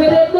Independente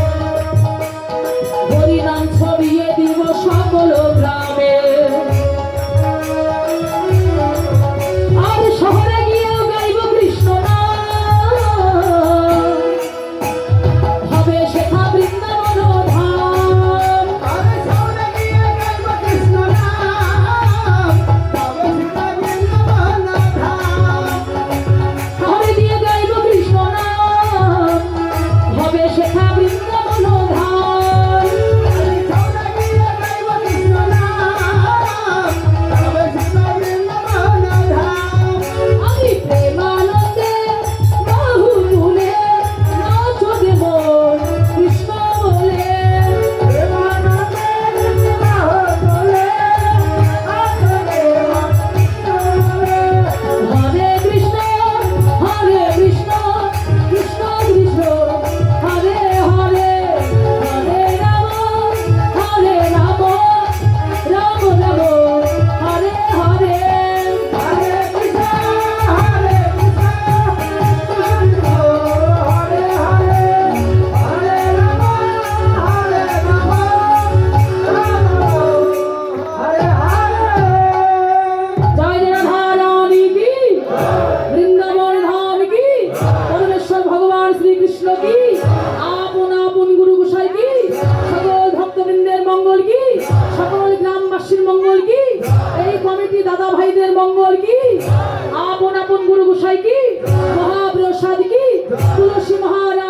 দাদা ভাইদের মঙ্গল কি? আপন আপন গুরু গোসাই কি? মহাপ্রসাদ কি? তুলসী মহারাজ